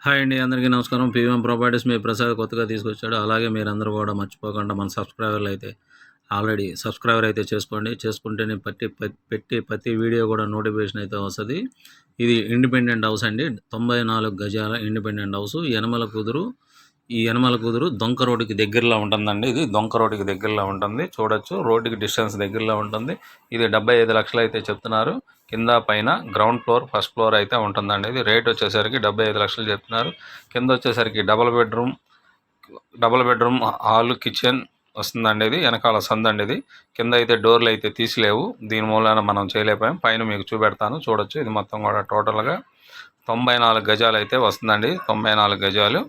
Hi అండి అందరికీ నమస్కారం. పీవీఎం ప్రాపర్టీస్ మీ ప్రసాద్ కొత్తగా తీసుకొచ్చాడు. అలాగే మీరందరూ కూడా మర్చిపోకుండా మన సబ్స్క్రైబర్లు అయితే ఆల్రెడీ సబ్స్క్రైబర్ అయితే చేసుకోండి. చేసుకుంటేనే పట్టి ప- పెట్టి ప్రతి వీడియో కూడా నోటిఫికేషన్ అయితే వస్తుంది. ఇది ఇండిపెండెంట్ హౌస్ అండి. తొంభై నాలుగు గజాల ఇండిపెండెంట్ హౌస్. యనమల కుదురు ఈ యనమల కుదురు దొంక రోడ్డుకి దగ్గరలో ఉంటుందండి ఇది. దొంక రోడ్డుకి దగ్గరలో ఉంటుంది. చూడొచ్చు. రోడ్డుకి డిస్టెన్స్ దగ్గరలో ఉంటుంది. ఇది డెబ్బై ఐదు లక్షలు అయితే చెప్తున్నారు. కింద పైన గ్రౌండ్ ఫ్లోర్ ఫస్ట్ ఫ్లోర్ అయితే ఉంటుందండి. ఇది రేట్ వచ్చేసరికి డెబ్బై ఐదు లక్షలు చెప్తున్నారు. కింద వచ్చేసరికి double bedroom double bedroom hall kitchen వస్తుందండి ఇది వెనకాల సందండి ఇది. కింద అయితే డోర్లు అయితే తీసిలేవు. దీని మూలన మనం చేయలేకపోయాం. పైన మీకు చూపెడతాను చూడొచ్చు. ఇది మొత్తం కూడా టోటల్గా తొంభై నాలుగు గజాలు అయితే వస్తుందండి. తొంభై నాలుగు గజాలు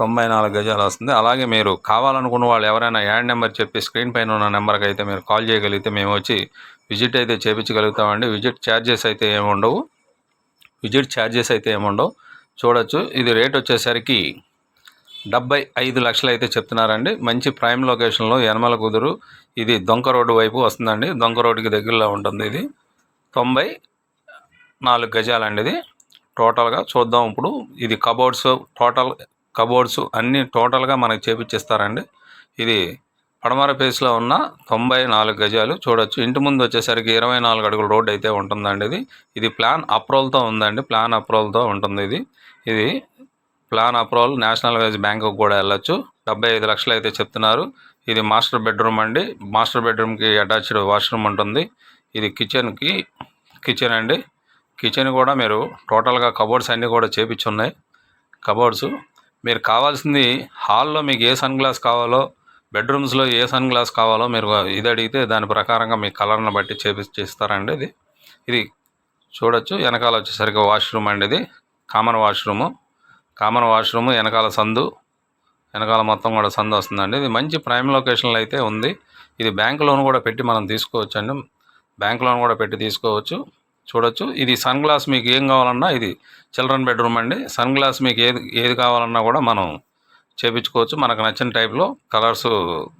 తొంభై నాలుగు గజాలు వస్తుంది. అలాగే మీరు కావాలనుకున్న వాళ్ళు ఎవరైనా యాడ్ నెంబర్ చెప్పి స్క్రీన్ పైన ఉన్న నెంబర్కి అయితే మీరు కాల్ చేయగలిగితే మేము వచ్చి విజిట్ అయితే చేపించగలుగుతామండి. విజిట్ ఛార్జెస్ అయితే ఏమి ఉండవు విజిట్ ఛార్జెస్ అయితే ఏమి ఉండవు చూడొచ్చు. ఇది రేట్ వచ్చేసరికి డెబ్బై ఐదు లక్షలు అయితే చెప్తున్నారండి. మంచి ప్రైమ్ లొకేషన్లో యనమల కుదురు. ఇది దొంక రోడ్డు వైపు వస్తుందండి. దొంక రోడ్డుకి దగ్గరలో ఉంటుంది ఇది. తొంభై నాలుగు గజాలండి ఇది. టోటల్గా చూద్దాం ఇప్పుడు. ఇది కబోర్డ్స్ టోటల్ కబోర్డ్స్ అన్నీ టోటల్గా మనకి చేపించేస్తారండి. ఇది పడమర పేస్లో ఉన్న తొంభై నాలుగు గజాలు చూడొచ్చు. ఇంటి ముందు వచ్చేసరికి ఇరవై నాలుగు అడుగుల రోడ్డు అయితే ఉంటుందండి ఇది. ఇది ప్లాన్ అప్రూవల్తో ఉందండి. ప్లాన్ అప్రూవల్తో ఉంటుంది ఇది. ఇది ప్లాన్ అప్రూవల్ నేషనల్ వైజ్ బ్యాంకుకు కూడా వెళ్ళొచ్చు. డెబ్బై ఐదు లక్షలు అయితే చెప్తున్నారు. ఇది మాస్టర్ బెడ్రూమ్ అండి. మాస్టర్ బెడ్రూమ్కి అటాచ్డ్ వాష్రూమ్ ఉంటుంది. ఇది కిచెన్కి కిచెన్ అండి. కిచెన్ కూడా మీరు టోటల్గా కబోర్డ్స్ అన్నీ కూడా చేపించున్నాయి. కబోర్డ్స్ మీరు కావాల్సింది హాల్లో మీకు ఏ సన్ గ్లాస్ కావాలో బెడ్రూమ్స్లో ఏ సన్ గ్లాస్ కావాలో మీరు ఇది అడిగితే దాని ప్రకారంగా మీ కలర్ని బట్టి చేపించి ఇస్తారండి ఇది. ఇది చూడొచ్చు వెనకాల వచ్చేసరికి వాష్రూమ్ అండి ఇది. Common washroom. కామన్ వాష్రూమ్ వెనకాల సందు వెనకాల మొత్తం కూడా సందు వస్తుందండి. ఇది మంచి ప్రైమ్ లొకేషన్లో అయితే ఉంది. ఇది బ్యాంక్ లోన్ కూడా పెట్టి మనం తీసుకోవచ్చు అండి బ్యాంక్ లోన్ కూడా పెట్టి తీసుకోవచ్చు. చూడొచ్చు. ఇది సన్ గ్లాస్ మీకు ఏం కావాలన్నా ఇది చిల్డ్రన్ బెడ్రూమ్ అండి. సన్ గ్లాస్ మీకు ఏది ఏది కావాలన్నా కూడా మనం చేపించుకోవచ్చు. మనకు నచ్చిన టైప్లో కలర్స్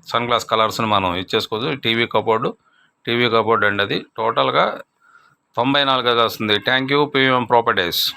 సన్ గ్లాస్ కలర్స్ని మనం ఇచ్చేసుకోవచ్చు టీవీ కబోర్డు టీవీ కబోర్డ్ అండి అది. టోటల్గా తొంభై నాలుగు వస్తుంది. Thank you PM properties